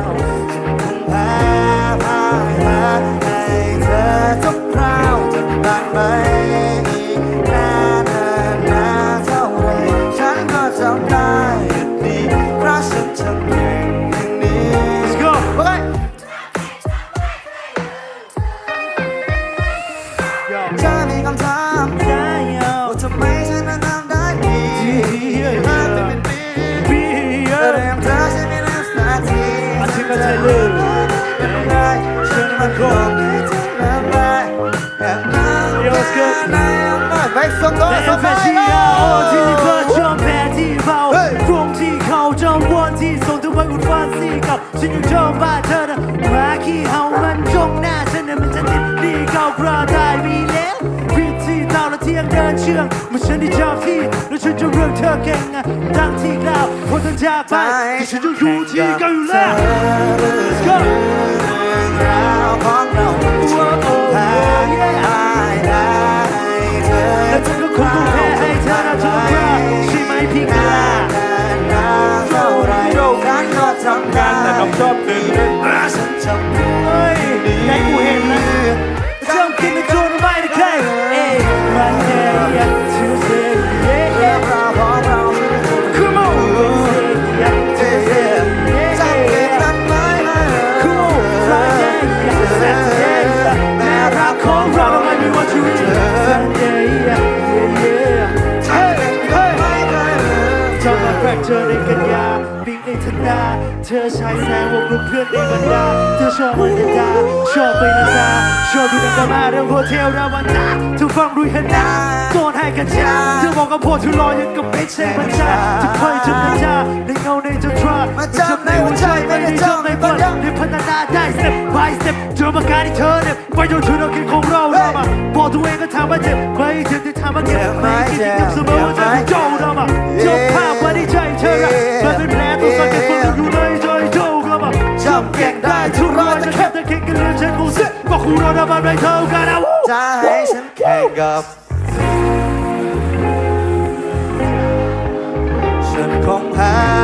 ฉันคงแพ้พ่ายแพ้ให้เธอทุกคราวจะได้ไหมอีกนานนานนานเท่าไรฉันก็จำได้อยู่ดีเพราะฉันทำเก่งอย่างนี้ Let's go โอเคจะมีคำถามว่าทำไมฉันนั้นทำได้ดี เป็นไรฉันมันคงไม่ถึงแล้วไปแอบนั่งแค่ไหนไม่ไปส่งตัวและส่งแฟไปชั่นยาโอที่เพื่อชมแพ้ที่เบาตรงที่เขาจำวันที่ส่งตัวไปอุดฟันซี่เก่าฉันยังชอบบ้านเธอนะมาขี้เห่ามันจ้องหน้าฉันน่ะมันจะติดดีเก่ากระดายมีแล้วพิธีเต่าและเที่ยงเดินเชื่องมื่อฉันได้จำที่ แล้วฉันจะเรื่องเธอเก่งอะทั้งที่กล่าวคนทั้งจากไปแต่ฉันจะอยู่ที่เก่าอยู่แล้ว Let's go เรื่องราวของเราฉันคงแพ้พ่ายแพ้ให้เธอและฉันก็คงต้องแพ้ให้เธอนะทุกครั้งใช่ไหมพี่กานานเท่าไรฉันก็ทำได้แต่คำชอบหนึ่งฉันทำได้เฮ้ยไงกูเห็นนะจำกินในจูนไม่ได้ใครเอ้ยมันเดียร์ทูเซ่เย่เรื่องราวของ เยาปีในธนาเธอใช้แสงวงลูกเพื่อนในบรรดา เธอชอบมันดา ชอบไปนาซาชอบดูหนังกามาเรื่องโฮเทลราวันนาเธอฟังรุยฮันนาโดนให้กันชาเธอบอกกับพ่อเธอรอยังกับเป็นเซ็งบัญชาจะคอยจะบัญชาในเงาในจะทรามาจำในหัวใจไม่ได้จำในฝันในพัฒนาได้ step by step เจอมาการที่เธอเนี่ยไปจนถึงเรากินของเราเรามาบอกตัวเองก็ทำมาเจ็บไม่ถึงที่ทำมาเก็บไม่คิดที่เสมอว่าจะำเก่งได้ทุกรอยจะแคบจะเก่งกันเรื่องฉันคงเสียก็คู่เราดำอะไรเท่ากันนะจะให้ฉันแข่งกับฉันคงหา